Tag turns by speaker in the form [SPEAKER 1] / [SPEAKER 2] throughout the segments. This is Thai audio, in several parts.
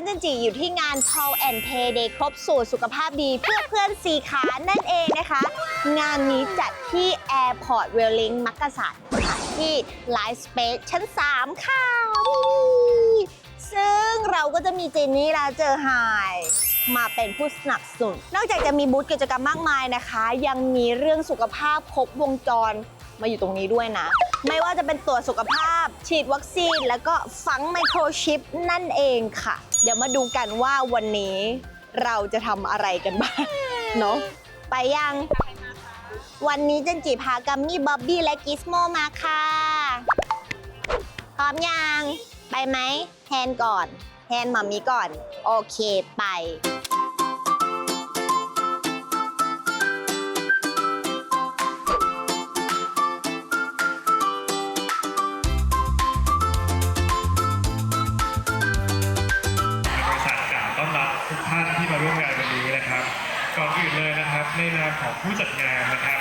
[SPEAKER 1] นจันจีอยู่ที่งาน Paul and Pay Day ครบสูตรสุขภาพดี เพื่อเพื่อนสีขานั่นเองนะคะ งานนี้จัดที่ Airport r a i l i n g มักกะสันค่ะที่ Live Space ชั้น 3 ค่ะ ซึ่งเราก็จะมีเจนนี่ละเจอไฮมาเป็นผู้สนับสนุน นอกจากจะมีบูธกิจกรรมมากมายนะคะ ยังมีเรื่องสุขภาพครบวงจรมาอยู่ตรงนี้ด้วยนะ ไม่ว่าจะเป็นตรวจสุขภาพ ฉีดวัคซีน แล้วก็ฝังไมโครชิปนั่นเองค่ะ เดี๋ยวมาดูกันว่าวันนี้เราจะทำอะไรกันบ้างเนาะไปยัง วันนี้เจนจีพากัมมี่บ๊อบบี้และกิสโมมาค่ะ พร้อมยัง ไปไหมแทนก่อน แทนมามีก่อน โอเคไป
[SPEAKER 2] นะครับในนามของผู้จัดงานนะครับ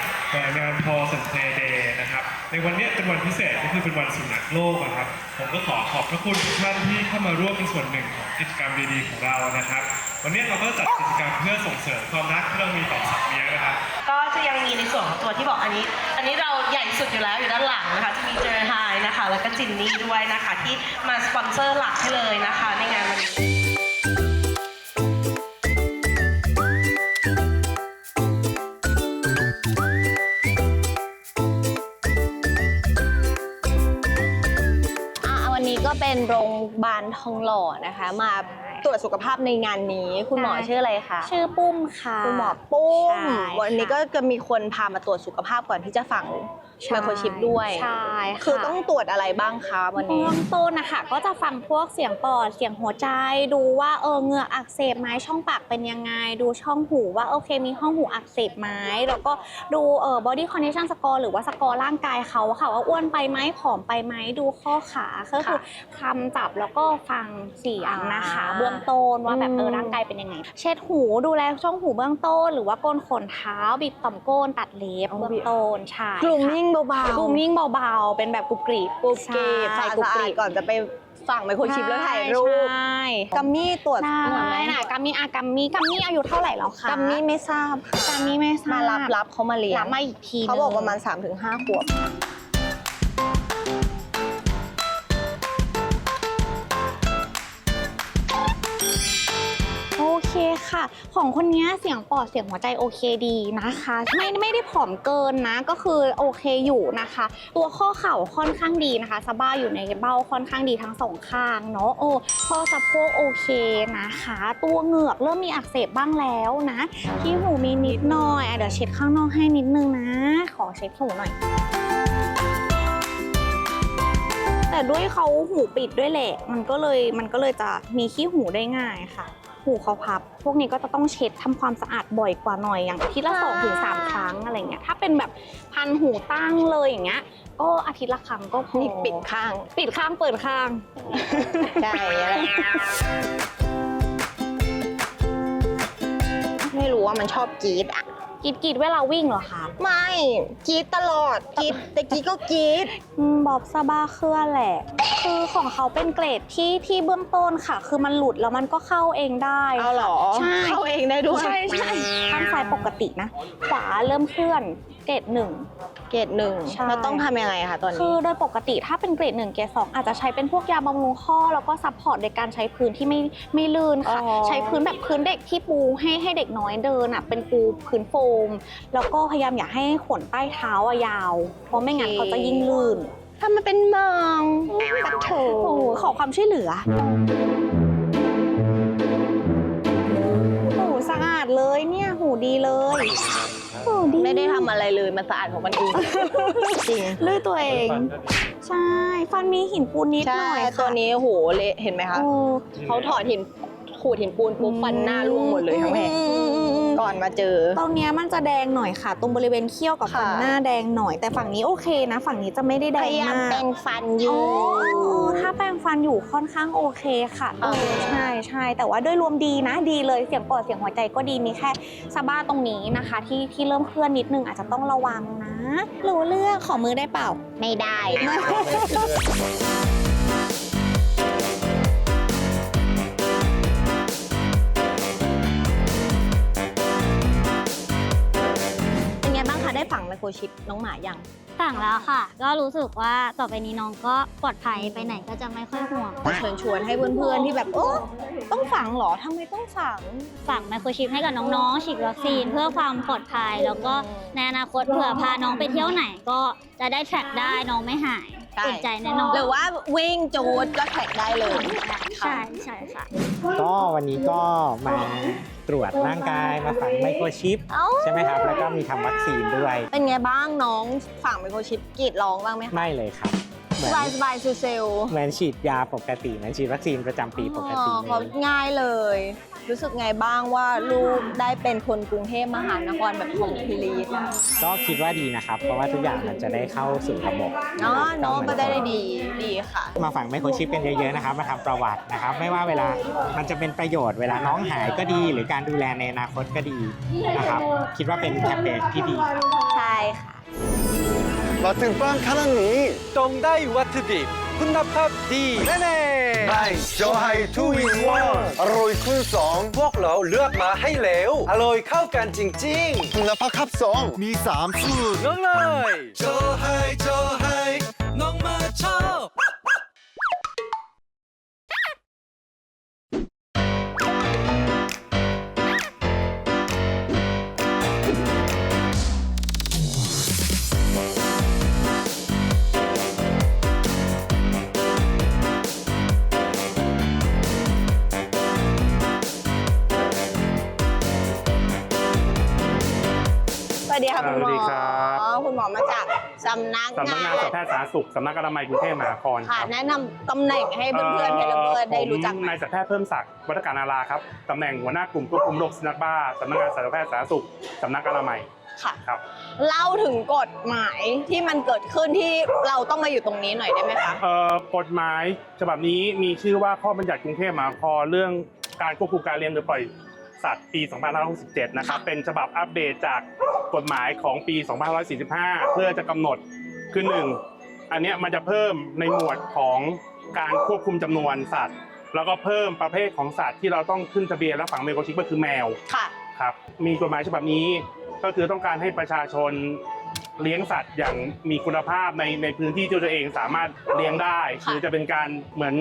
[SPEAKER 2] งานพอสันเ y เดย์นะครับ ในวันนี้เป็นวันพิเศษก็คือเป็นวันสุนัขโลกนะครับ ผมก็ขอขอบพระคุณทุกท่านที่เข้ามาร่วมเป็นส่วนหนึ่งของกิจกรรมดีๆของเรานะครับ วันนี้เราก็จัดกิจกรรมเพื่อส่งเสริมความรักที่เรามีต่อสัตว์เลี้ยงนะครับ
[SPEAKER 3] ก็จะยังมีในส่วนของตัวที่บอกอันนี้ อันนี้เราใหญ่สุดอยู่แล้วอยู่ด้านหลังนะคะจะมีเจอไฮนะคะ แล้วก็จินนี่ด้วยนะคะที่มาสปอนเซอร์หลักให้เลยนะคะ ในงานวันนี้
[SPEAKER 1] เป็นโรงพยาบาลทองหล่อนะคะ มาตรวจสุขภาพในงานนี้ คุณหมอ
[SPEAKER 4] ใช่
[SPEAKER 1] ชื่ออะไรคะ
[SPEAKER 4] ชื่อปุ้มค่ะ
[SPEAKER 1] คุณหมอปุ้ม
[SPEAKER 4] ใช่
[SPEAKER 1] วันนี้
[SPEAKER 4] ค่ะ
[SPEAKER 1] ก็จะมีคนพามาตรวจสุขภาพก่อนที่จะฝัง
[SPEAKER 4] ใช่
[SPEAKER 1] ไมโครชิปด้วย
[SPEAKER 4] ใช่ะ
[SPEAKER 1] คือต้องตรวจอะไรบ้างคะวันนี้
[SPEAKER 4] เบื้องต้นนะคะก็จะฟังพวกเสียงปอดเสียงหัวใจดูว่าเออเหงือกอักเสบไหมช่องปากเป็นยังไง ดูช่องหูว่าโอเคมีห้องหูอักเสบไหมแล้วก็ดูเออ body condition score หรือว่าสกอร์ร่างกายเขาอะค่ะว่าอ้วนไปไหมผอมไปไหมดูข้อขาก็คือคำจับแล้วก็ฟังเสียงนะคะ
[SPEAKER 1] อ่า
[SPEAKER 4] เบื้องต้นว่าแบบเออ
[SPEAKER 1] ม
[SPEAKER 4] ร่างกายเป็นยังไง เช็ดหูดูแลช่องหูเบื้องต้นหรือว่าโกนขนเท้าบีบต่อมก้นตัดเล็บเบื้องต้นใช่
[SPEAKER 1] กลุ่ม
[SPEAKER 4] ค่ะ
[SPEAKER 1] ยิ่งเบาๆ
[SPEAKER 4] กลุ่มยิ่งเบาๆ เป็นแบบกรุบกรีบ
[SPEAKER 1] กรุบกรีบ
[SPEAKER 4] ใช่
[SPEAKER 1] สะอาดๆก่อนจะไปฝังไมโครชิปแล้วถ่ายรูป
[SPEAKER 4] ใช่
[SPEAKER 1] กัมมี่ตรวจ
[SPEAKER 4] ใช่
[SPEAKER 1] หน่อยไหม
[SPEAKER 4] น่ะกัมมี่อากัมมี่กัมมี่อายุเท่าไหร่แล้วคะ
[SPEAKER 1] กัมมี่ไม่ทราบ
[SPEAKER 4] กัมมี่ไม่ทราบ
[SPEAKER 1] มารับรับเขามาเลี้ยง
[SPEAKER 4] รับมาอีกที
[SPEAKER 1] เขาบอก
[SPEAKER 4] หนึ่ง
[SPEAKER 1] ประมาณ3-5ขวบ
[SPEAKER 4] ของคนนี้เสียงปอดเสียงหัวใจโอเคดีนะคะ ไม่ไม่ได้ผอมเกินนะ ก็คือโอเคอยู่นะคะ ตัวข้อเข่าค่อนข้างดีนะคะสะบ้าอยู่ในเบ้าค่อนข้างดีทั้งสองข้างเนาะโอ้ข้อสะโพกโอเคนะคะ ตัวเหงือกเริ่มมีอักเสบบ้างแล้วนะที่หูมีนิดหน่อยเดี๋ยวเช็ดข้างนอกให้นิดนึงนะ ขอเช็ดหูหน่อยแต่ด้วยเขาหูปิดด้วยแหละ มันก็เลยมันก็เลยจะมีขี้หูได้ง่ายค่ะ หูเขาพับ พวกนี้ก็จะต้องเช็ดทำความสะอาดบ่อยกว่าหน่อยอย่างอาทิตย์ละ
[SPEAKER 1] อ่า
[SPEAKER 4] สองถึงสามครั้งอะไรเงี้ยถ้าเป็นแบบพันหูตั้งเลยอย่างเงี้ยก็อาทิตย์ละครั้งก็พอ
[SPEAKER 1] นี่ปิดข้าง
[SPEAKER 4] ปิดข้างเปิดข้าง
[SPEAKER 1] ใช่อะไรไม่รู้ว่ามันชอบกรีดอะ
[SPEAKER 4] กรีดกรีดเวลาวิ่งเหรอคะ
[SPEAKER 1] ไม่กรีดตลอดกรีดแต่กรีดก็กรีด
[SPEAKER 4] อืมบอบซาบ้าเคลื่อนแหละ คือของเขาเป็นเกรดที่ที่เบื้องต้นค่ะ คือมันหลุดแล้วมันก็เข้าเองได้
[SPEAKER 1] เอาเหรอ
[SPEAKER 4] ใช่
[SPEAKER 1] เข้าเองได้ด้วย
[SPEAKER 4] ใช่ใช่ข้างซ้ายปกตินะ ขวาเริ่มเคลื่อน เกรดหนึ่ง
[SPEAKER 1] เกรดหนึ่ง
[SPEAKER 4] ใช่
[SPEAKER 1] เราต้องทำยังไงคะตอน
[SPEAKER 4] คื
[SPEAKER 1] นี้
[SPEAKER 4] อโดยปกติถ้าเป็นเกรดหนึ่งเกรดสองอาจจะใช้เป็นพวกยาบำรุงข้อ แล้วก็ซัพพอร์ตในการใช้พื้นที่ไม่ไม่ลื่นค่ะ
[SPEAKER 1] อ๋อ
[SPEAKER 4] ใช้พื้นแบบพื้นเด็กที่ปูให้ให้เด็กน้อยเดินอะเป็นปูพื้นโฟม แล้วก็พยายามอย่าให้ขนใต้เท้าอะยาว เพราะไม่งั้นเขาจะยิ่งลื่น
[SPEAKER 1] ถ้ามันเป็นมองปัดโถ
[SPEAKER 4] โอ้โหขอความช่วยเหลือหูสะอาดเลยเนี่ยหูดีเลย หูดี
[SPEAKER 1] ไม่ได้ทำอะไรเลยมันสะอาดของมันเอง จริง
[SPEAKER 4] ด้วยตัวเอง ใช่ ฟันมีหินปูนนิดห
[SPEAKER 1] ใช่
[SPEAKER 4] น่อยค่ะ
[SPEAKER 1] ตัวนี้โหเละเห็นไหมคะ
[SPEAKER 4] โอ้
[SPEAKER 1] เขาถอดหินขูดหินปูนปุ๊บฟันหน้าร่วงหมดเลยทั้งแผง
[SPEAKER 4] อืมอืมอืมอืม
[SPEAKER 1] ก่อนมาเจอ
[SPEAKER 4] ตรงเนี้ยมันจะแดงหน่อยค่ะ ตรงบริเวณเขี้ยวกับฟัน
[SPEAKER 1] ค่ะ
[SPEAKER 4] หน้าแดงหน่อย แต่ฝั่งนี้โอเคนะ ฝั่งนี้จะไม่ได้แด
[SPEAKER 1] พ
[SPEAKER 4] ง
[SPEAKER 1] ยายาม
[SPEAKER 4] มาก
[SPEAKER 1] แปรงฟันอยู่
[SPEAKER 4] อ๋อถ้าแปรงฟันอยู่ค่อนข้างโอเคค่ะ
[SPEAKER 1] เออ
[SPEAKER 4] ใช่ใช่แต่ว่าด้วยรวมดีนะดีเลยเสียงปอดเสียงหัวใจก็ดีมีแค่สะบ้าตรงนี้นะคะ ที่ที่เริ่มเคลื่อนนิดนึงอาจจะต้องระวังนะรู้เรื่องขอมือได้เปล่า
[SPEAKER 1] ไม่ได้
[SPEAKER 4] โชิ
[SPEAKER 1] ปน้องหมายัง
[SPEAKER 5] สั่งแล้วค่ะ ก็รู้สึกว่าต่อไปนี้น้องก็ปลอดภัยไปไหนก็จะไม่ค่อยห่วง
[SPEAKER 1] เชิญชวนให้เพื่อนๆที่แบบโอ้ต้องฝังเหรอทำไมต้องฝัง
[SPEAKER 5] ฝังไมโครชิปให้กับน้องๆฉีดวัคซีนเพื่อความปลอดภัย แล้วก็ในอนาคตเผื่อพาน้องไปเที่ยวไหนก็จะได้แทร็กได้น้องไม่หาย
[SPEAKER 1] ใช่
[SPEAKER 5] ติดใจแน่นอน
[SPEAKER 1] หรือว่าวิ่งจูดก็แท็กได้เลย
[SPEAKER 5] ใช่ใช่ค่ะ
[SPEAKER 6] ก็วันนี้ก็มาตรวจร่างกายมาฝังไมโครชิป
[SPEAKER 1] เอ้า
[SPEAKER 6] ใช่ไหมครับ แล้วก็มีทำวัคซีนด้วย
[SPEAKER 1] เป็นไงบ้างน้องฝังไมโครชิปกรีดร้องบ้างไหมคะ
[SPEAKER 6] ไม่เลยครับ เหมื
[SPEAKER 1] ส
[SPEAKER 6] อน
[SPEAKER 1] บายสบายๆเซลล์
[SPEAKER 6] เหมือนฉีดยาปกติเหมือนฉีดวัคซีนประจำปีปกติ
[SPEAKER 1] อ๋อ
[SPEAKER 6] เล
[SPEAKER 1] เขา
[SPEAKER 6] ย
[SPEAKER 1] ง่ายเลย รู้สึกไงบ้างว่าลูกได้เป็นคนกรุงเทพมหานครแบบของพลีดอะ
[SPEAKER 6] ก็คิดว่าดีนะครับ เพราะว่าทุกอย่างมันจะได้เข้าสู่ระบบ
[SPEAKER 1] เนาะน้องก็ได้ได้ดีดีค่ะ
[SPEAKER 6] มาฝังไมโครชิปกันเยอะๆนะครับ มาทำประวัตินะครับ ไม่ว่าเวลามันจะเป็นประโยชน์เวลาน้องหายก็ดี หรือการดูแลในอนาคตก็ดีนะครับ คิดว่าเป็นแคมเปญที่ดี
[SPEAKER 1] ใช่ค่ะ
[SPEAKER 7] มาถึงบ้านครั้งนี้
[SPEAKER 8] ต้องได้วัตถุดิบคุณภาพดีแน่
[SPEAKER 7] ได้โจไฮทูวินวันอร่อยคูณสอง
[SPEAKER 8] ๆพวกเราเลือกมาให้แล้ว อร่อยเข้ากันจริง
[SPEAKER 7] คุณภาพครับสองมีสามสูตร
[SPEAKER 8] ๆน้องเลยโจไฮโจไฮน้องมาชอบ
[SPEAKER 1] สวัสดีค่ะคุณหม
[SPEAKER 9] สวัสดี
[SPEAKER 1] อ
[SPEAKER 9] ครับ
[SPEAKER 1] คุณหมอมาจากสำนัก
[SPEAKER 9] สำนักงานสัตวแพทย์สาธารณสุขสำนักอนามัยกรุงเทพมหานครค
[SPEAKER 1] ค่ะ
[SPEAKER 9] รับ
[SPEAKER 1] แนะนำตำแหน่งให้เพื่อนๆเพลเพื่อนได้รู้จัก
[SPEAKER 9] ผม
[SPEAKER 1] หน่
[SPEAKER 9] นา
[SPEAKER 1] อย
[SPEAKER 9] ยสัตวแพทย์เพิ่มศักดิ์วัฒการนาราครับตำแหน่งหัวหน้ากลุ่มควบคุมโรคสุนัขบ้าสำนักงานสัตวแพทย์สาธารณสุขสำนักอนามัย
[SPEAKER 1] ค่ะ
[SPEAKER 9] ครับ
[SPEAKER 1] เล่าถึงกฎหมายที่มันเกิดขึ้นที่เราต้องมาอยู่ตรงนี้หน่อยได้ไหมคะ
[SPEAKER 9] เอ่อกฎหมายฉบับนี้มีชื่อว่าข้อบัญญัติกรุงเทพมหานครเรื่องการควบคุมการเลี้ยงหรือปล่อย สัตว์ปี 2567 นะครับ เป็นฉบับอัปเดตจากกฎหมายของปี 2545 เพื่อจะกำหนดคือหนึ่งอันเนี้ยมันจะเพิ่มในหมวดของการควบคุมจำนวนสัตว์ แล้วก็เพิ่มประเภทของสัตว์ที่เราต้องขึ้นทะเบียนและฝังไมโครชิปก็คือแมว
[SPEAKER 1] ค่ะ
[SPEAKER 9] ครับ มีกฎหมายฉบับนี้ก็คือต้องการให้ประชาชน เลี้ยงสัตว์อย่างมีคุณภาพในในพื้นที่ที่ตัวเองสามารถเลี้ยงได้
[SPEAKER 1] ค่ะ
[SPEAKER 9] คือจะเป็นการเหมือน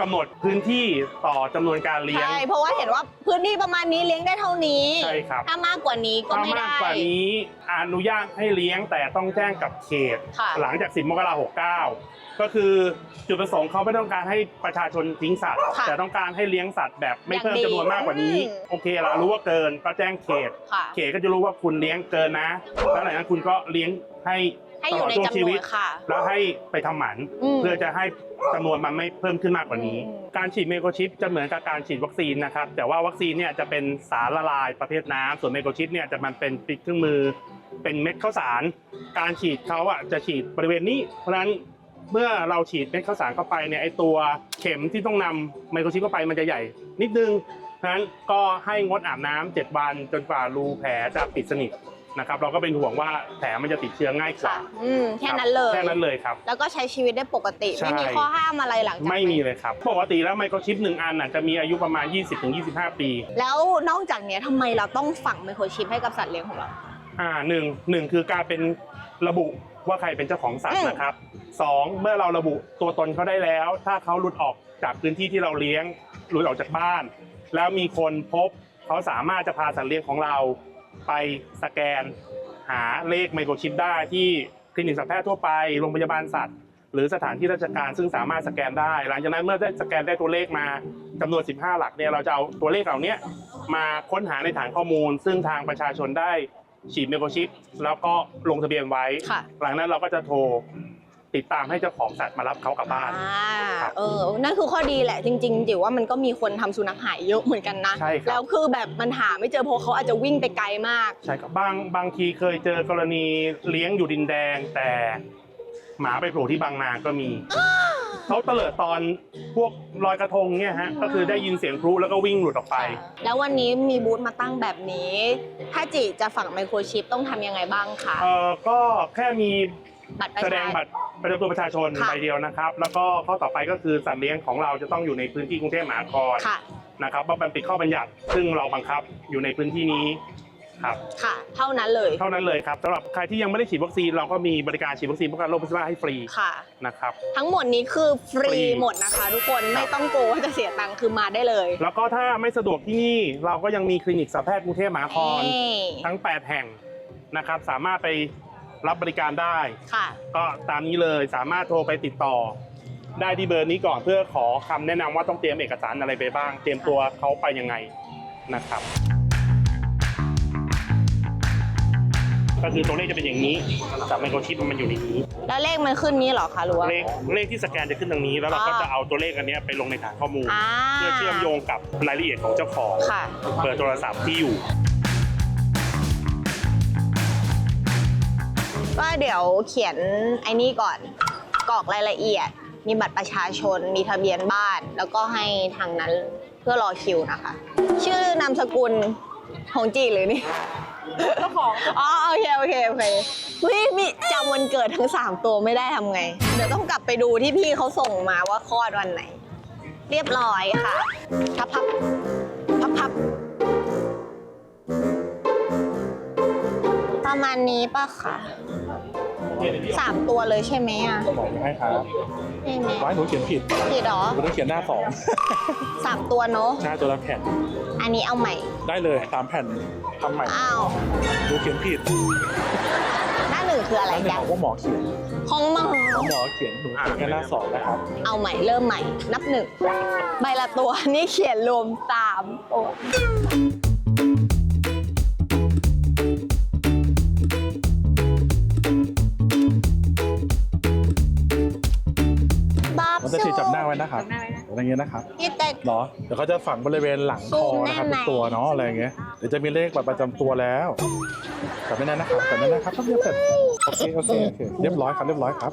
[SPEAKER 9] กำหนดพื้นที่ต่อจำนวนการเลี้ยง
[SPEAKER 1] ใช่เพราะว่าเห็นว่าพื้นที่ประมาณนี้เลี้ยงได้เท่านี้
[SPEAKER 9] ใช่ครับ
[SPEAKER 1] ถ้ามากกว่านี้ก็
[SPEAKER 9] ถ้า
[SPEAKER 1] ไม่
[SPEAKER 9] มาก
[SPEAKER 1] ได้
[SPEAKER 9] กว่านี้อนุญาตให้เลี้ยงแต่ต้องแจ้งกับเขต
[SPEAKER 1] ค่ะ
[SPEAKER 9] หลังจาก 10 มกราคม69 ก็คือจุดประสงค์เขาไม่ต้องการให้ประชาชนทิ้งสัตว์
[SPEAKER 1] ค่ะ
[SPEAKER 9] แต่ต้องการให้เลี้ยงสัตว์แบบไม่เพิ่ม
[SPEAKER 1] อย่างดี
[SPEAKER 9] จำนวนมากกว่านี้
[SPEAKER 1] อืม
[SPEAKER 9] โอเคเรารู้ว่าเกินก็แจ้งเขต
[SPEAKER 1] ค่ะ
[SPEAKER 9] เขตก็จะรู้ว่าคุณเลี้ยงเกินนะแล้วหลังจากนั้นคุณก็เลี้ยงให้
[SPEAKER 1] ให้
[SPEAKER 9] ต
[SPEAKER 1] อ
[SPEAKER 9] ล
[SPEAKER 1] ยู่
[SPEAKER 9] อด
[SPEAKER 1] ใน
[SPEAKER 9] ช่วง
[SPEAKER 1] จำ
[SPEAKER 9] ชี
[SPEAKER 1] นว
[SPEAKER 9] วิ
[SPEAKER 1] น
[SPEAKER 9] ต
[SPEAKER 1] ค่ะ
[SPEAKER 9] แล้วให้ไปทำหมัน
[SPEAKER 1] อืม
[SPEAKER 9] เพื่อจะให้จำนวนมันไม่เพิ่มขึ้นมากกว่านี้
[SPEAKER 1] อืม
[SPEAKER 9] การฉีดไมโครชิปจะเหมือนกับการฉีดวัคซีนนะครับ แต่ว่าวัคซีนเนี่ยจะเป็นสารละลายประเภทน้ำส่วนไมโครชิปเนี่ยจะมันเป็นปิดเครื่องมือ เป็นเม็ดข้าวสาร การฉีดเขาอะจะฉีดบริเวณนี้ เพราะฉะนั้นเมื่อเราฉีดเม็ดข้าวสารเข้าไปเนี่ยไอตัวเข็มที่ต้องนำไมโครชิปเข้าไปมันจะใหญ่นิดนึงเพราะฉะนั้นก็ให้งดอาบน้ำเจ็ดวันจนกว่ารูแผลจะปิดสนิท นะครับเราก็เป็นห่วงว่าแผลมันจะติดเชื้อง่ายก
[SPEAKER 1] ค่ะ
[SPEAKER 9] ว่า
[SPEAKER 1] อืมแค่นั้นเลย
[SPEAKER 9] แค่นั้นเลยครับ
[SPEAKER 1] แล้วก็ใช้ชีวิตได้ปกติ
[SPEAKER 9] ใช่
[SPEAKER 1] ไม่มีข้อห้ามอะไรหลังจาก
[SPEAKER 9] ไม่มีเลยครับ ปกติแล้วไมโครชิปหนึ่งอันน่ะจะมีอายุประมาณ 20-25 ปี
[SPEAKER 1] แล้วนอกจากเนี้ยทำไมเราต้องฝังไมโครชิปให้กับสัตว์เลี้ยงของเรา
[SPEAKER 9] อ่าหนึ่งหนึ่งคือการเป็นระบุว่าใครเป็นเจ้าของสัต
[SPEAKER 1] อื
[SPEAKER 9] ว์
[SPEAKER 1] ม
[SPEAKER 9] นะครับสองเมื่อเราระบุตัวตนเขาได้แล้ว ถ้าเขาหลุดออกจากพื้นที่ที่เราเลี้ยงหลุดออกจากบ้าน แล้วมีคนพบเขาสามารถจะพาสัตว์เลี้ยงของเรา ไปสแกน หาเลขไมโครชิปได้ที่คลินิกสัตวแพทย์ทั่วไปโรงพยาบาลสัตว์ หรือสถานที่ราชการซึ่งสามารถสแกนได้ หลังจากนั้นเมื่อได้สแกนได้ตัวเลขมาจำนวน 15 หลักเนี่ยเราจะเอาตัวเลขเหล่านี้มาค้นหาในฐานข้อมูล ซึ่งทางประชาชนได้ฉีดไมโครชิปแล้วก็ลงทะเบียนไว้
[SPEAKER 1] ค่ะ
[SPEAKER 9] หลังนั้นเราก็จะโทร ติดตามให้เจ้าของสัตว์มารับเขากลับบ้าน
[SPEAKER 1] อ่า
[SPEAKER 9] ครับ
[SPEAKER 1] เออ นั่นคือข้อดีแหละจริงๆจิ๋วว่ามันก็มีคนทำสุนัขหายเยอะเหมือนกันนะ
[SPEAKER 9] ใช่ครับ
[SPEAKER 1] แล้วคือแบบมันหาไม่เจอเพราะเขาอาจจะวิ่งไปไกลมาก
[SPEAKER 9] ใช่ครับบางบางทีเคยเจอกรณีเลี้ยงอยู่ดินแดง แต่หมาไปโผล่ที่บางนาก็มีเขาเตลิดตอนพวกลอยกระทงเนี่ยฮะก็คือได้ยินเสียงพลุแล้วก็วิ่งหลุดออกไป
[SPEAKER 1] แล้ววันนี้มีบูธมาตั้งแบบนี้ ถ้าจิจะฝังไมโครชิปต้องทำยังไงบ้างคะ
[SPEAKER 9] เออก็แค่มี
[SPEAKER 1] บัตรประ
[SPEAKER 9] แส
[SPEAKER 1] ชา
[SPEAKER 9] ดงบัตรประจำตัวประชาชน
[SPEAKER 1] ค่ะ
[SPEAKER 9] ใบเดียวนะครับ แล้วก็ข้อต่อไปก็คือสัตว์เลี้ยงของเราจะต้องอยู่ในพื้นที่กรุงเทพมหานคร
[SPEAKER 1] ค่ะ
[SPEAKER 9] นะครับว่ามันติดข้อบัญญัติ ซึ่งเราบังคับอยู่ในพื้นที่นี้ครับ
[SPEAKER 1] ค่ะ เท่านั้นเลย
[SPEAKER 9] เท่านั้นเลยครับสำหรับใครที่ยังไม่ได้ฉีดวัคซีนเราก็มีบริการฉีดวัคซีนป้องกันโรคพิษสุนัขให้ฟรี
[SPEAKER 1] ค่ะ
[SPEAKER 9] นะครับ
[SPEAKER 1] ทั้งหมดนี้คือฟรี
[SPEAKER 9] ฟรี
[SPEAKER 1] หมดนะคะ ทุกคน ไม่ต้องกลัวว่าจะเสียตังค์ คือมาได้เลย
[SPEAKER 9] แล้วก็ถ้าไม่สะดวกที่นี่เราก็ยังมีคลินิกสัตวแพทย์กรุงเทพมหานคร
[SPEAKER 1] นี่
[SPEAKER 9] ทั้ง 8 แห่งนะครับ สามารถไป รับบริการได้
[SPEAKER 1] ค่ะ
[SPEAKER 9] ก็ตามนี้เลยสามารถโทรไปติดต่อ ได้ที่เบอร์นี้ก่อนเพื่อขอคำแนะนำว่าต้องเตรียมเอกสารอะไรไปบ้าง เตรียมตัวเขาไปยังไงนะครับ ก็คือตัวเลขจะเป็นอย่างนี้จากไมโครชิปมันอยู่ในนี้
[SPEAKER 1] แล้วเลขมันขึ้นนี้เหรอคะหรือว่า
[SPEAKER 9] เลขเลขที่สแกนจะขึ้นตรงนี้ แล้วเราก็จะเอาตัวเลขอันเนี้ยไปลงในฐานข้อมูล
[SPEAKER 1] อ่า
[SPEAKER 9] เพื่อเชื่อมโยงกับรายละเอียดของเจ้าของ
[SPEAKER 1] ค่ะ
[SPEAKER 9] เบอร์โทรศัพท์ที่อยู่
[SPEAKER 1] เดี๋ยวเขียนไอ้นี่ก่อนกรอกรายละเอียด มีบัตรประชาชน มีทะเบียนบ้าน แล้วก็ให้ทางนั้นเพื่อรอคิวนะคะ ชื่อนามสกุลของจีหรือนี่เจ้าของอ๋อโอเคโอเคโอเคเฮ้ยมีจำวันเกิดทั้ง 3 ตัวไม่ได้ทำไง เดี๋ยวต้องกลับไปดูที่พี่เขาส่งมาว่าคลอดวันไหน เรียบร้อยค่ะพับพับพับพับประมาณนี้ป่ะคะ สามตัวเลยใช่ไหมอะ
[SPEAKER 10] บอกให้ครับ
[SPEAKER 1] ใช่ไหม
[SPEAKER 10] ไว้หนูเขียนผิด
[SPEAKER 1] ผิดเหรอ
[SPEAKER 10] หนูต้องเขียนหน้าสอง
[SPEAKER 1] สามตัวเนอะ
[SPEAKER 10] หน้าตัวละแผ่น
[SPEAKER 1] อันนี้เอาใหม่
[SPEAKER 10] ได้เลยสามแผ่นทำใหม่
[SPEAKER 1] อ้าว
[SPEAKER 10] หนูเขียนผิด
[SPEAKER 1] หน้าหนึ่งคืออะไร
[SPEAKER 10] หน้าหนึ่ง
[SPEAKER 1] จ๊ะ
[SPEAKER 10] ของพวกหมอเขียน
[SPEAKER 1] ของหมอ
[SPEAKER 10] ของหมอเขียนหนูเขียนแค่หน้าสองนะครับ
[SPEAKER 1] เอาใหม่เริ่มใหม่นับหนึ่งใบละตัวนี่เขียนรวมสามตัวบ๊อ
[SPEAKER 10] อย่างเงี้ยนะครับ
[SPEAKER 1] นี่แต่
[SPEAKER 10] เหรอเดี๋ยวเขาจะฝังบริเวณหลังคอนะครับ
[SPEAKER 1] ซูมแน่
[SPEAKER 10] ทุ
[SPEAKER 1] น
[SPEAKER 10] กตัวเนาะอะไรอย่างเงี้ยเดี๋ยวจะมีเลขบัตรประจำตัวแล้วจับไม่ได้นะครับจับไม่ได้นะครับครับเรียบเสร็จโอเคโอเคโอเคเรียบร้อยครับเรียบร้อยครับ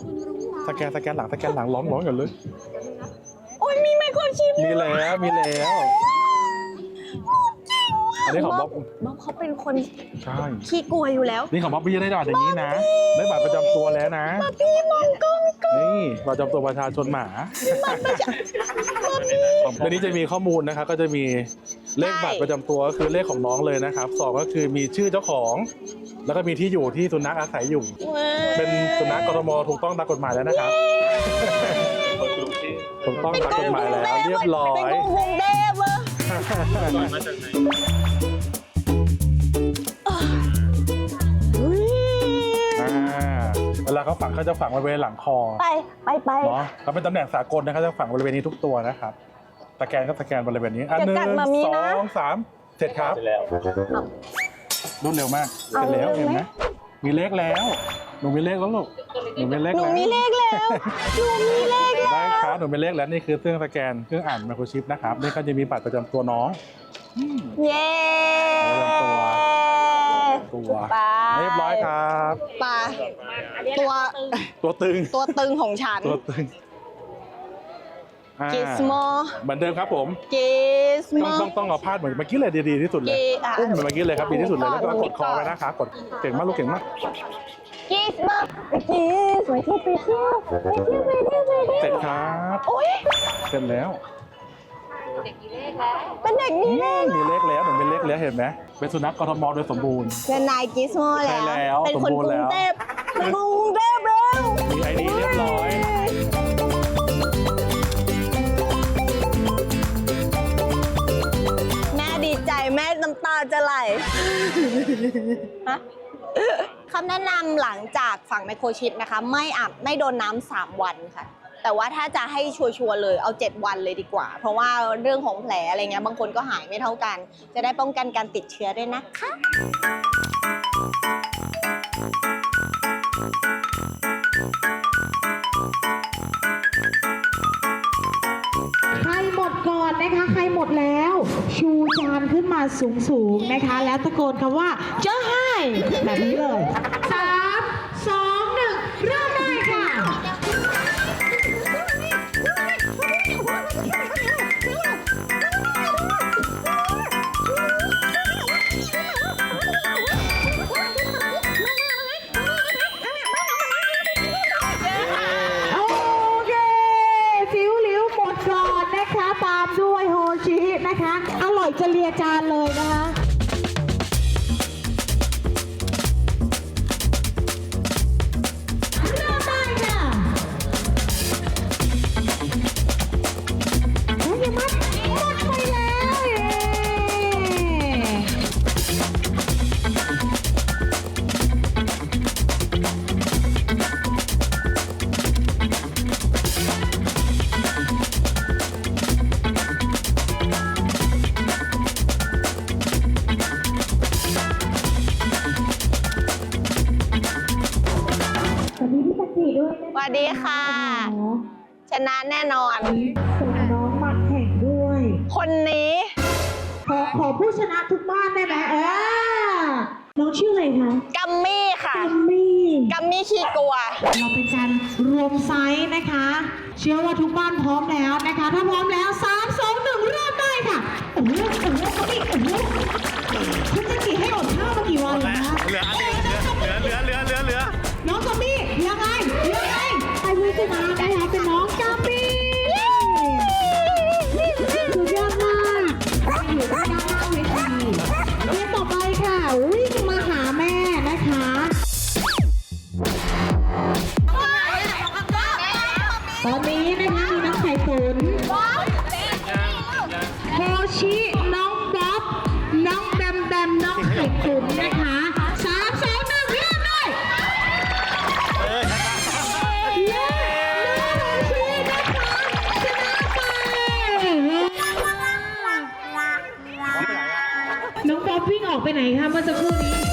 [SPEAKER 10] สแกนสแกนหลังสแกนหลังล้อมล้อมกันเลย
[SPEAKER 1] โอ้ยมีไมโครชิป
[SPEAKER 10] มีแล้วมีแล้ว อันนี้ของบ๊อบ
[SPEAKER 1] บ๊อบเขาเป็นคน
[SPEAKER 10] ใช่
[SPEAKER 1] ขี้กลัวอยู่แล้ว
[SPEAKER 10] นี่ของบ๊อบบี้ได้บัตรอย่างนี้นะ ได้บัตรประจำตัวแล้วนะ
[SPEAKER 1] พี่มองกล้องก่อน
[SPEAKER 10] นี่บัตรประจำตัวประชาชนหมาในนี้จะมีข้อมูลนะครับก็จะมีเลขบัตรประจำตัวก็คือเลขของน้องเลยนะครับสองก็คือมีชื่อเจ้าของ แล้วก็มีที่อยู่ที่สุนัขอาศัยอยู่ เป็นสุนัขกทมถูกต้องตามกฎหมายแล้วนะครับถูกต้องตามกฎหมายแล้วเรียบร้อ
[SPEAKER 1] เป็น
[SPEAKER 10] ย
[SPEAKER 1] กรุงเทพอะอุ๊
[SPEAKER 10] ลาเขาฝังเขาจะฝังบริเวณหลังคอ
[SPEAKER 1] ไปไปไป
[SPEAKER 10] เนาะแล้วเป็นตำแหน่งสากลนะครับจะฝังบริเวณนี้ทุกตัวนะครับสแกนก็สแกนบริเวณนี้อันหนึ่ง
[SPEAKER 1] อย่ากัดมามี
[SPEAKER 10] ส
[SPEAKER 1] นะ
[SPEAKER 10] องสามเสร็จครับรวดเร็วมากเสร็จแล้ว
[SPEAKER 1] เอาเลย
[SPEAKER 10] เห็นไห
[SPEAKER 1] ไห
[SPEAKER 10] ม
[SPEAKER 1] ม
[SPEAKER 10] มีเลขแล้วหนูมีเลขแล้วลูกหนูมีเลข
[SPEAKER 1] หนู
[SPEAKER 10] แล้ว
[SPEAKER 1] มีเลขแล้วหนูมีเลขแล้ว
[SPEAKER 10] ได้ครับหนูมีเลขแล้วนี่คือเครื่องสแกนเครื่องอ่านไมโครชิปนะครับนี่ก็จะมีบัตรประจำตัวน้อง
[SPEAKER 1] เย้
[SPEAKER 10] ตัว
[SPEAKER 1] ไป
[SPEAKER 10] เรียบร้อยครับ
[SPEAKER 1] ไปตัว
[SPEAKER 10] ตัวตึง
[SPEAKER 1] ตัวตึงของฉัน
[SPEAKER 10] ตัวตึงอ่า
[SPEAKER 1] กิสโม
[SPEAKER 10] เหมือนเดิมครับผม
[SPEAKER 1] กิสโม
[SPEAKER 10] ต้องต้องต้องเอาพาดเหมือนเมื่อกี้เลยดีๆที่สุดเลย
[SPEAKER 1] กีอะ
[SPEAKER 10] อุ้มเหมือนเมื่อกี้เลยครับดีที่สุดเลยแล้วก็กดคอ
[SPEAKER 1] ก่อน
[SPEAKER 10] ไว้นะครับกดเก่งมากลูกเก่งมาก
[SPEAKER 1] กิสโมกิสไปเที่ยวไปเที่ยวไปเที่ยวไปเที่ยวไปเที่ยว
[SPEAKER 10] เสร็จครั บ
[SPEAKER 1] โอ้ย
[SPEAKER 10] เสร็จแล้ว
[SPEAKER 1] เป็นเด็กนี่เลข
[SPEAKER 10] มีเลขแล้วหนูมีเลขแล้วเห็นไหมเป็นสุนัขกทมโดยสมบูรณ์
[SPEAKER 1] เป็นนายกิสโม
[SPEAKER 10] ใช่
[SPEAKER 1] แล้ว
[SPEAKER 10] แล้ว
[SPEAKER 1] เป็นคน
[SPEAKER 10] สมบูรณ์
[SPEAKER 1] กรุ
[SPEAKER 10] แล้
[SPEAKER 1] ง
[SPEAKER 10] ว
[SPEAKER 1] เทพเป็นคนกรุงเทพแล้ว
[SPEAKER 10] มีไอดีเรียบร้อย
[SPEAKER 1] แม่ดีใจแม่น้ำตาจะไหลฮะคำแนะนำหลังจากฝังไมโครชิปนะคะ ไม่อาบไม่โดนน้ำสามวันค่ะ แต่ว่าถ้าจะให้ชัวร์ๆเลยเอา 7 วันเลยดีกว่า เพราะว่าเรื่องของแผลอะไรเงี้ยบางคนก็หายไม่เท่ากัน จะได้ป้องกันการติดเชื้อด้วยนะคะ
[SPEAKER 11] ใครหมดก่อนนะคะ ใครหมดแล้ว ชูจานขึ้นมาสูงๆนะคะ แล้วตะโกนคำว่าเจ้าให้แบบนี้เลย เฉลี่ยจานเลยนะคะ
[SPEAKER 1] นี่
[SPEAKER 11] ขี้ก
[SPEAKER 1] ลัว
[SPEAKER 11] เราเป็นการรวมไซส์นะคะ เชื่อว่าทุกบ้านพร้อมแล้วนะคะ ถ้าพร้อมแล้ว3 2 1เริ่มได้ค่ะโอ้โหโอ้โหโอ้โหคุณจะกี่ให้อดข้าวมากี่วันแล้วนะเหลืออันนี้เหลือเหลือเหลือเหลือเหลือน้องกัมมี่ยังไงยังไงใครผู้ชนะนะคะเป็น ไหนคะเมื่อสักครู่นี้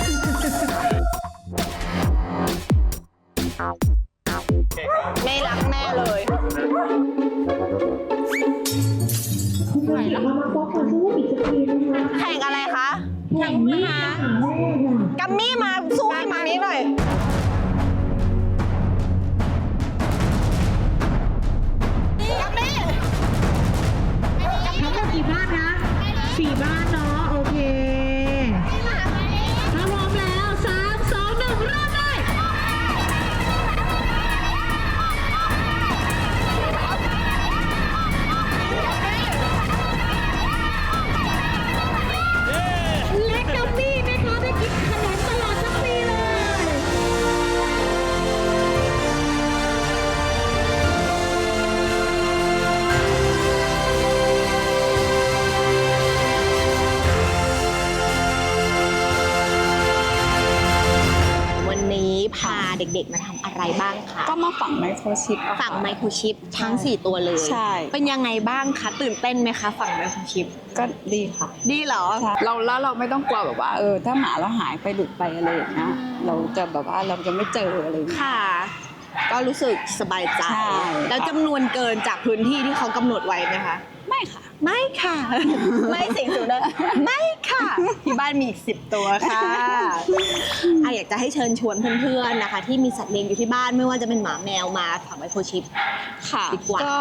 [SPEAKER 12] รชิปอะค่ะ
[SPEAKER 1] ฝั่งไมโครชิปทั้ง 4 ตัวเลย
[SPEAKER 12] ใช่
[SPEAKER 1] เป็นยังไงบ้างคะตื่นเต้นไหมคะฝั่งไมโครชิป
[SPEAKER 12] ก็ดีค่ะ
[SPEAKER 1] ดีเหรอ
[SPEAKER 12] เราแล้วเราไม่ต้องกลัวแบบว่า เออ ถ้าหมาเราหายไปหลุดไปอะไรอย่างเงี้ยเราจะแบบว่าเราจะไม่เจออะไรอย่างเงี้ย
[SPEAKER 1] ค่ะ ก็รู้สึกสบายใจ
[SPEAKER 12] ใช่
[SPEAKER 1] แล้วจำนวนเกินจากพื้นที่ที่เขากำหนดไว้ไหมคะ
[SPEAKER 12] ไม่ค่ะ
[SPEAKER 1] ไม่ค่ะ ไม่เสิ่งสูงเลยไม่ค่ะ ที่บ้านมีอีกสิบตัวค่ะอะอยากจะให้เชิญชวนเพื่อนๆนะคะ ที่มีสัตว์เลี้ยงอยู่ที่บ้านไม่ว่าจะเป็นหมาแมวมาฝังไมโครชิป
[SPEAKER 12] ค่ะ
[SPEAKER 1] ดีกว่า
[SPEAKER 12] ก็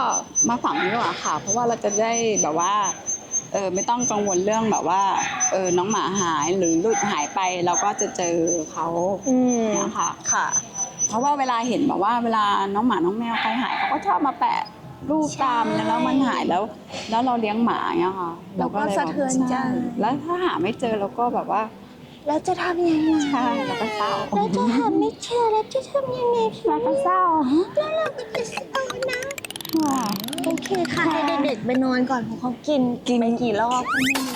[SPEAKER 12] มาฝังดีกว่าค่ะ เพราะว่าเราจะได้แบบว่าเออไม่ต้องกังวลเรื่องแบบว่าเออน้องหมาหายหรือหลุดหายไปเราก็จะเจอเขา
[SPEAKER 1] อืม
[SPEAKER 12] เนี่ยค่ะ
[SPEAKER 1] ค่ะ
[SPEAKER 12] เพราะว่าเวลาเห็นแบบว่าเวลาน้องหมาน้องแมวใครหายเขาก็ชอบมาแปะ รูปตามเนี่ยแล้วมันหายแล้ว แล้วเราเลี้ยงหมาเนี่ยค่ะ
[SPEAKER 1] เราก็
[SPEAKER 12] ลย
[SPEAKER 1] สะเทือนใจ
[SPEAKER 12] ช่แล้วถ้าหาไม่เจอเราก็แบบว่า
[SPEAKER 1] แล้วจะทำยังไง
[SPEAKER 12] ใช่เราก็เศร้า
[SPEAKER 1] แล้วจะหาไม่เจอแล้วจะทำยังไง
[SPEAKER 12] เราก็เศร้า
[SPEAKER 1] แล้วเราก็จะเศร้านะโอเคค่ะให้เด็กๆไปนอนก่อนเพราะเขากินกินไปกี่รอบก็ไม่รู้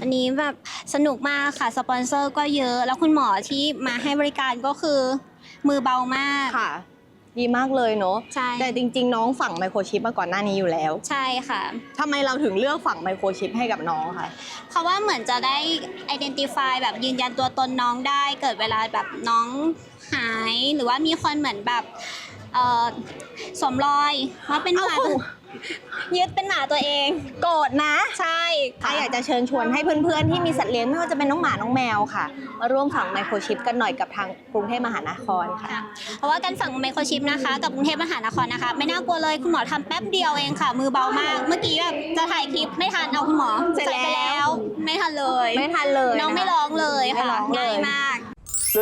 [SPEAKER 5] อันนี้แบบสนุกมากค่ะสปอนเซอร์ก็เยอะ แล้วคุณหมอที่มาให้บริการก็คือ มือเบามาก
[SPEAKER 1] ค่ะ ดีมากเลยเนาะ
[SPEAKER 5] ใช่
[SPEAKER 1] แต่จริง ๆ น้องฝังไมโครชิปมาก่อนหน้านี้อยู่แล้ว
[SPEAKER 5] ใช่ค่ะ
[SPEAKER 1] ทำไมเราถึงเลือกฝังไมโครชิปให้กับน้องคะ
[SPEAKER 5] เพราะว่าเหมือนจะได้ identify แบบยืนยันตัวตนน้องได้ เกิดเวลาแบบน้องหาย หรือว่ามีคนเหมือนแบบเอ่อสวมรอยว่าเป็นหมา
[SPEAKER 1] เอ้า
[SPEAKER 5] ยึดเป็นหมาตัวเอง
[SPEAKER 1] โกรธนะ
[SPEAKER 5] ใช่
[SPEAKER 1] ถ้าอยากจะเชิญชวนให้เพื่อนๆ ที่มีสัตว์เลี้ยงไม่ว่าจะเป็นน้องหมา น้องแมวค่ะ มาร่วมฝังไมโครชิปกันหน่อยกับทางกรุงเทพมหานครค่ะ
[SPEAKER 5] ค่ะเพราะว่าการฝังไมโครชิปนะคะกับกรุงเทพมหานครนะคะ ไม่น่ากลัวเลยคุณหมอทำแป๊บเดียวเองค่ะ มือเบามาก เมื่อกี้แบบจะถ่ายคลิปไม่ทันเอาคุณหมอ
[SPEAKER 1] เสร็จ
[SPEAKER 5] ใส่ไป
[SPEAKER 1] แล้ว
[SPEAKER 5] ไม่ทันเลย
[SPEAKER 1] ไม่ทันเลย
[SPEAKER 5] น้องไม่ะ
[SPEAKER 1] คะ
[SPEAKER 5] ร้องเลย
[SPEAKER 1] ไม่
[SPEAKER 5] ค่ะ
[SPEAKER 1] ร้องเลย
[SPEAKER 5] ง่ายมาก
[SPEAKER 7] เส้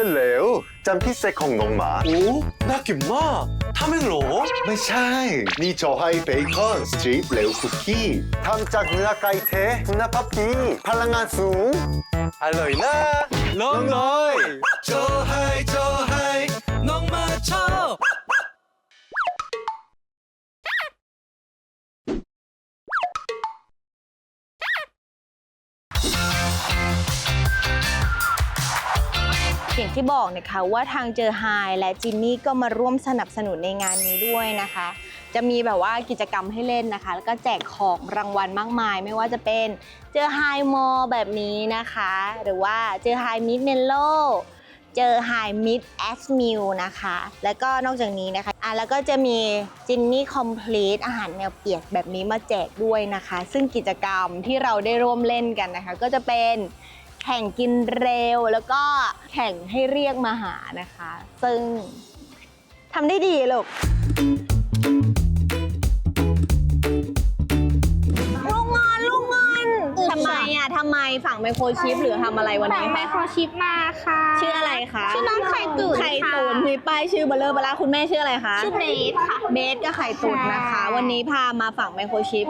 [SPEAKER 7] นเหลวจำที่เซ็กของน้องหมา
[SPEAKER 8] โอ้น่ากินมากทำเองเหรอ
[SPEAKER 7] ไม่ใช่ นี่โจไฮเบคอนสตรีทเหลวคุกกี้ทำจากเนื้อไก่แท้คุณภาพดีพลังงานสูง
[SPEAKER 8] อร่อยนะลองเลยโจให้โจ อ
[SPEAKER 1] ย่างที่บอกนะคะว่าทางเจอไฮและจินนี่ก็มาร่วมสนับสนุนในงานนี้ด้วยนะคะ จะมีแบบว่ากิจกรรมให้เล่นนะคะ แล้วก็แจกของรางวัลมากมาย ไม่ว่าจะเป็นเจอไฮมอลแบบนี้นะคะ หรือว่าเจอไฮมิดเมลโลเจอไฮมิดแอสมิลนะคะ แล้วก็นอกจากนี้นะคะอะแล้วก็จะมีจินนี่คอมพลีทอาหารแนวเปียกแบบนี้มาแจกด้วยนะคะ ซึ่งกิจกรรมที่เราได้ร่วมเล่นกันนะคะ ก็จะเป็น แข่งกินเร็ว แล้วก็แข่งให้เรียกมาหานะคะ ซึ่งทำได้ดีลูกลุงงอนลุงงอนทำไมอะทำไมฝั่งไมโครชิปหรือทำอะไรวัน
[SPEAKER 13] ฝั่ง
[SPEAKER 1] นี้
[SPEAKER 13] ไม
[SPEAKER 1] คะ
[SPEAKER 13] โครชิปมาค่ะ
[SPEAKER 1] ชื่ออะไรคะ
[SPEAKER 13] ชื่อน้องไข่ตุ๋น
[SPEAKER 1] ไข่
[SPEAKER 13] ค่ะ
[SPEAKER 1] ตุ๋นมีป้ายชื่อเบลเลอร์เบลาคุณแม่ชื่ออะไรคะ
[SPEAKER 13] ชื่อเบสค่ะ
[SPEAKER 1] เบสก็ไข่ตุ๋นนะคะ
[SPEAKER 13] ใช่
[SPEAKER 1] วันนี้พามาฝั่งไมโครชิป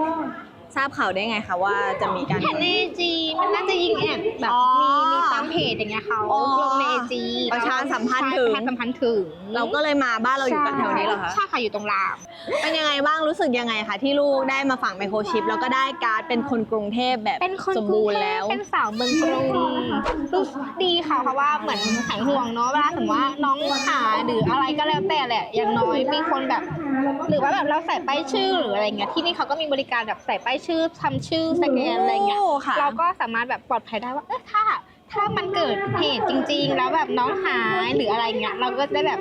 [SPEAKER 1] ทราบข่าวได้ไงคะว่าจะมีการ
[SPEAKER 13] เห็นในจีมันน่าจะยิงแอดแบบ
[SPEAKER 1] อ๋อ
[SPEAKER 13] มีมีตามเพจอย่างเงี้ยเขา
[SPEAKER 1] อ๋อ
[SPEAKER 13] ลงในจี
[SPEAKER 1] ประชาสัมพันธ์ถึง
[SPEAKER 13] ประชาสัมพันธ์ถึง
[SPEAKER 1] เราก็เลยมาบ้านเราอยู่กันแถวนี้เหรอคะ
[SPEAKER 13] ใช่ค่ะอยู่ตรงราม
[SPEAKER 1] เป็นยังไงบ้างรู้สึกยังไงคะที่ลูกได้มาฝั่งไมโครชิป แล้วก็ได้การ์ดเป็นคนกรุงเทพแบบ
[SPEAKER 13] เป็นคน
[SPEAKER 1] สมบูรณ์แล้ว
[SPEAKER 13] เป็นสาวเมืองกรุงรู้สึกดีค่ะเพราะว่าเหมือนหายห่วงเนาะเวลาสมมติว่าน้องหาหรืออะไรก็แล้วแต่แหละ อย่างน้อยมีคนแบบ หรือว่าแบบเราใส่ป้ายชื่อหรืออะไรเงี้ยที่นี่เขาก็มีบริการแบบใส่ป้ายชื่อทำชื่อสแกนอะไรเงี้ย
[SPEAKER 1] โอ้ค่ะ
[SPEAKER 13] เราก็สามารถแบบปลอดภัยได้ว่าเออถ้า ถ้ามันเกิดเหตุจริง ๆ แล้วแบบน้องหายหรืออะไรเงี้ยเราก็จะได้แบบ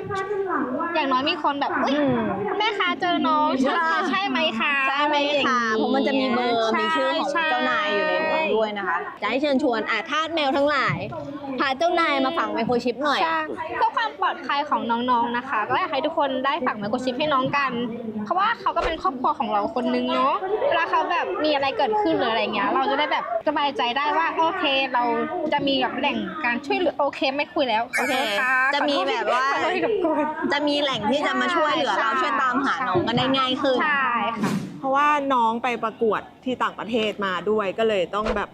[SPEAKER 13] อย่างน้อยมีคนแบบเอ้ย
[SPEAKER 1] อืม
[SPEAKER 13] แม่คะเจอน้องใช่
[SPEAKER 1] ค่ะ
[SPEAKER 13] ใช่ไหมคะ
[SPEAKER 1] ใช่ไหม
[SPEAKER 13] อรอย่าง
[SPEAKER 1] คะ
[SPEAKER 13] งี้
[SPEAKER 1] เพราะมันจะมีเบอร์
[SPEAKER 13] ใช่
[SPEAKER 1] มีชื่อของ
[SPEAKER 13] ใช่
[SPEAKER 1] เจ้านายอยู่ในนั้น ด้วยนะคะจะให้เชิญชวนอะทาสแมวทั้งหลาย พาเจ้านายมาฝังไมโครชิปหน่อย
[SPEAKER 13] ใช่เพื่อความปลอดภัยของน้องๆนะคะ ก็อยากให้ทุกคนได้ฝากไมโครชิปให้น้องกัน เพราะว่าเขาก็เป็นครอบครัวของเราคนนึงเนาะเวลาเขาแบบมีอะไรเกิดขึ้นหรืออะไรเงี้ยเราจะได้แบบสบายใจได้ว่าโอเคเราจะมีแบบแหล่งการช่วยเหลือโอเคไม่คุยแล้ว
[SPEAKER 1] โอเค
[SPEAKER 13] ขโทษค่ะ
[SPEAKER 1] จะมีแบบว่า
[SPEAKER 13] ขอโทษที่รบกวน
[SPEAKER 1] จะมีแหล่งที่จะมาช่วยเหลือเรา
[SPEAKER 13] ใช่
[SPEAKER 1] ช่วยตามหาน้องกันได้ง่ายขึ้น
[SPEAKER 13] ใช่ค่ะ
[SPEAKER 14] เพ ราะว่าน้องไปประกวดที่ต่างประเทศมาด้วยก็เลยต้องแบบ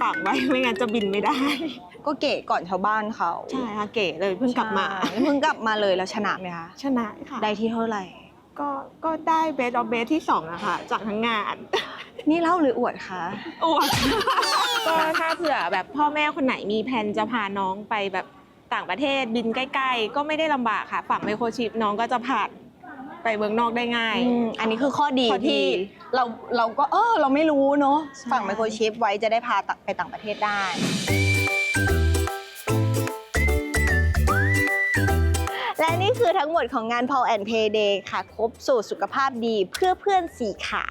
[SPEAKER 14] ฝากไว้ไม่งั้นจะบินไม่ได้
[SPEAKER 1] ก็เก๋ก่อนชาวบ้านเขา
[SPEAKER 14] ใช่ค่ะเก๋เลยเพิ่งกลับมา
[SPEAKER 1] ใช่เพิ่งกลับมาเลยแล้วชนะไหมคะ
[SPEAKER 14] ชนะค่ะ
[SPEAKER 1] ได้ที่เท่าไหร่
[SPEAKER 14] ก็ก็ได้เบสออฟเบสที่สองอะค่ะ จากทั้งงาน
[SPEAKER 1] นี่เล่าหรืออวดคะ
[SPEAKER 14] อวด ก็ถ้าเผื่อแบบพ่อแม่คนไหนมีแผนจะพาน้องไปแบบต่างประเทศบินใกล้ ๆ ก็ไม่ได้ลำบากค่ะ ฝั่งไมโครชิปน้องก็จะผ่าน ไปเมืองนอกได้ง่าย
[SPEAKER 1] อืมอันนี้คือข้อดี
[SPEAKER 14] ข้อดี
[SPEAKER 1] ที่เราเราก็เออเราไม่รู้เนาะ
[SPEAKER 14] ใช่
[SPEAKER 1] ฝั่งไมโครชิปไว้จะได้พาตักไปต่างประเทศได้ และนี่คือทั้งหมดของงาน Paul and Pay Day ค่ะ ครบสูตรสุขภาพดีเพื่อเพื่อนสีขา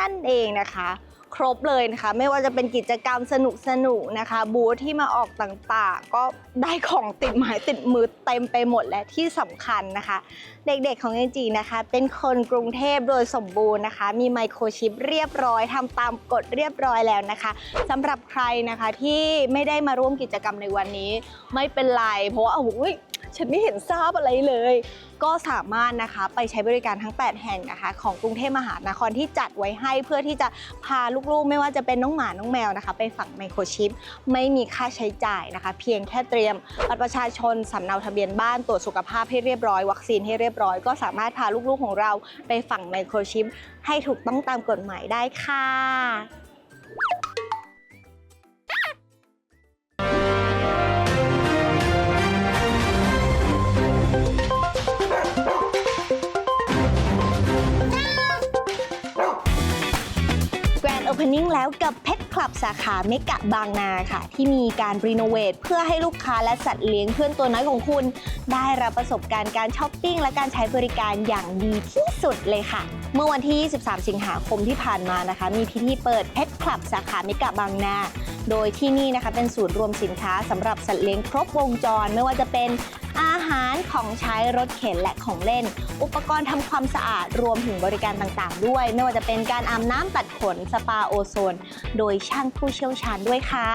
[SPEAKER 1] นั่นเองนะคะ ครบเลยนะคะ ไม่ว่าจะเป็นกิจกรรมสนุกสนุกๆนะคะ บูธที่มาออกต่างๆ ก็ได้ของติดหมายติดมือเต็มไปหมดและที่สำคัญนะคะ เด็กๆของเอจีนะคะ เป็นคนกรุงเทพโดยสมบูรณ์นะคะ มีไมโครชิปเรียบร้อยทำตามกฎเรียบร้อยแล้วนะคะสำหรับใครนะคะที่ไม่ได้มาร่วมกิจกรรมในวันนี้ ไม่เป็นไรเพราะว่าอุ้ย ฉันไม่เห็นทราบอะไรเลย ก็สามารถนะคะไปใช้บริการทั้ง 8 แห่งนะคะ ของกรุงเทพมหานครที่จัดไว้ให้เพื่อที่จะพาลูกๆ ไม่ว่าจะเป็นน้องหมาน้องแมวนะคะ ไปฝังไมโครชิป ไม่มีค่าใช้จ่ายนะคะ เพียงแค่เตรียมบัตรประชาชนสำเนาทะเบียนบ้านตรวจสุขภาพให้เรียบร้อย วัคซีนให้เรียบร้อย ก็สามารถพาลูกๆของเราไปฝังไมโครชิป ให้ถูกต้องตามกฎหมายได้ค่ะ นนิ่งแล้วกับเพ t คลับสาขาเมกะบางนาค่ะ ที่มีการรีโนเวทเพื่อให้ลูกค้าและสัตว์เลี้ยงเพื่อนตัวน้อยของคุณ ได้รับประสบการณ์การช้อปปิ้งและการใช้บริการอย่างดีที่สุดเลยค่ะ เมื่อวันที่ 23 สิงหาคมที่ผ่านมานะคะ มีพิธีเปิดเพ t คลับสาขาเมกะบางนา โดยที่นี่นะคะเป็นศูนย์รวมสินค้าสำหรับสัตว์เลี้ยงครบวงจรไม่ว่าจะเป็น อาหารของใช้รถเข็นและของเล่น อุปกรณ์ทำความสะอาดรวมถึงบริการต่างๆ ด้วย ไม่ว่าจะเป็นการอาบน้ำตัดขนสปาโอโซน โดยช่างผู้เชี่ยวชาญด้วยค่ะ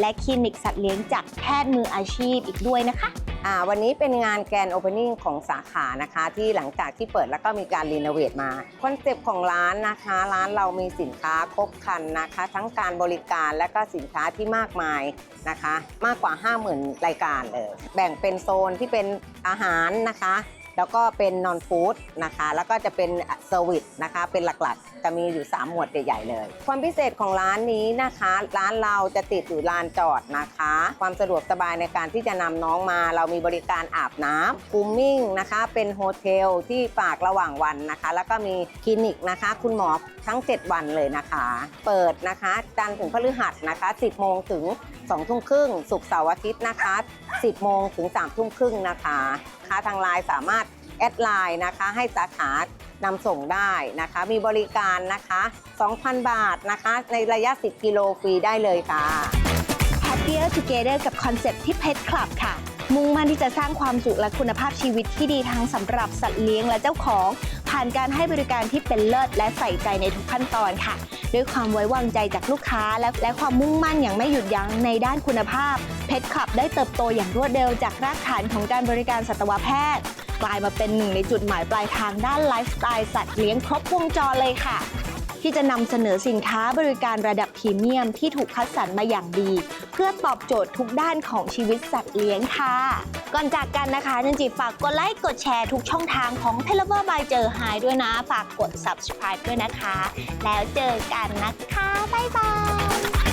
[SPEAKER 1] และคลินิกสัตว์เลี้ยงจากแพทย์มืออาชีพอีกด้วยนะคะ
[SPEAKER 15] อ่าวันนี้เป็นงานแกรนโอเพนนิ่งของสาขานะคะ ที่หลังจากที่เปิดแล้วก็มีการรีโนเวทมาคอนเซปต์ของร้านนะคะ ร้านเรามีสินค้าครบครันนะคะ ทั้งการบริการและก็สินค้าที่มากมาย นะคะ มากกว่า 50,000 รายการเลย แบ่งเป็นโซนที่เป็นอาหารนะคะ แล้วก็เป็นนอนฟู้ดนะคะ แล้วก็จะเป็นเซอร์วิสนะคะ เป็นหลักๆจะมีอยู่ 3 หมวดใหญ่ๆเลย ความพิเศษของร้านนี้นะคะ ร้านเราจะติดอยู่ลานจอดนะคะ ความสะดวกสบายในการที่จะนำน้องมา เรามีบริการอาบน้ำคูมมิ่งนะคะ เป็นโฮเทลที่ฝากระหว่างวันนะคะ แล้วก็มีคลินิกนะคะ คุณหมอทั้ง 7 วันเลยนะคะ เปิดนะคะจันทร์ถึงพฤหัสนะคะ 10 โมงถึง2ทุ่มครึ่งศุกร์เสาร์อาทิตย์นะคะ 10 โมงถึง3ทุ่มครึ่งนะคะค้าทางไลน์สามารถ แอดไลน์นะคะให้สาขานำส่งได้นะคะ มีบริการนะคะ 2,000 บาทนะคะ ในระยะ 10 กิโลฟรีได้เลยค่ะ
[SPEAKER 1] Happier Together กับคอนเซ็ปต์ที่ Pet Club ค่ะ มุ่งมั่นที่จะสร้างความสุขและคุณภาพชีวิตที่ดีทั้งสำหรับสัตว์เลี้ยงและเจ้าของ ผ่านการให้บริการที่เป็นเลิศและใส่ใจในทุกขั้นตอนค่ะ ด้วยความไว้วางใจจากลูกค้าและและความมุ่งมั่นอย่างไม่หยุดยั้งในด้านคุณภาพ Pet Club ได้เติบโตอย่างรวดเร็วจากรากฐานของการบริการสัตวแพทย์ กลายมาเป็นหนึ่งในจุดหมายปลายทางด้านไลฟ์สไตล์สัตว์เลี้ยงครบวงจรเลยค่ะ ที่จะนำเสนอสินค้าบริการระดับพรีเมียมที่ถูกคัดสรรมาอย่างดี เพื่อตอบโจทย์ทุกด้านของชีวิตสัตว์เลี้ยงค่ะ ก่อนจากกันนะคะนันจิฝากกดไลค์กดแชร์ทุกช่องทางของ p e l o v e r by เจอ Hi ด้วยนะ ฝากกด subscribe ด้วยนะคะ แล้วเจอกันนะคะบ๊ายบาย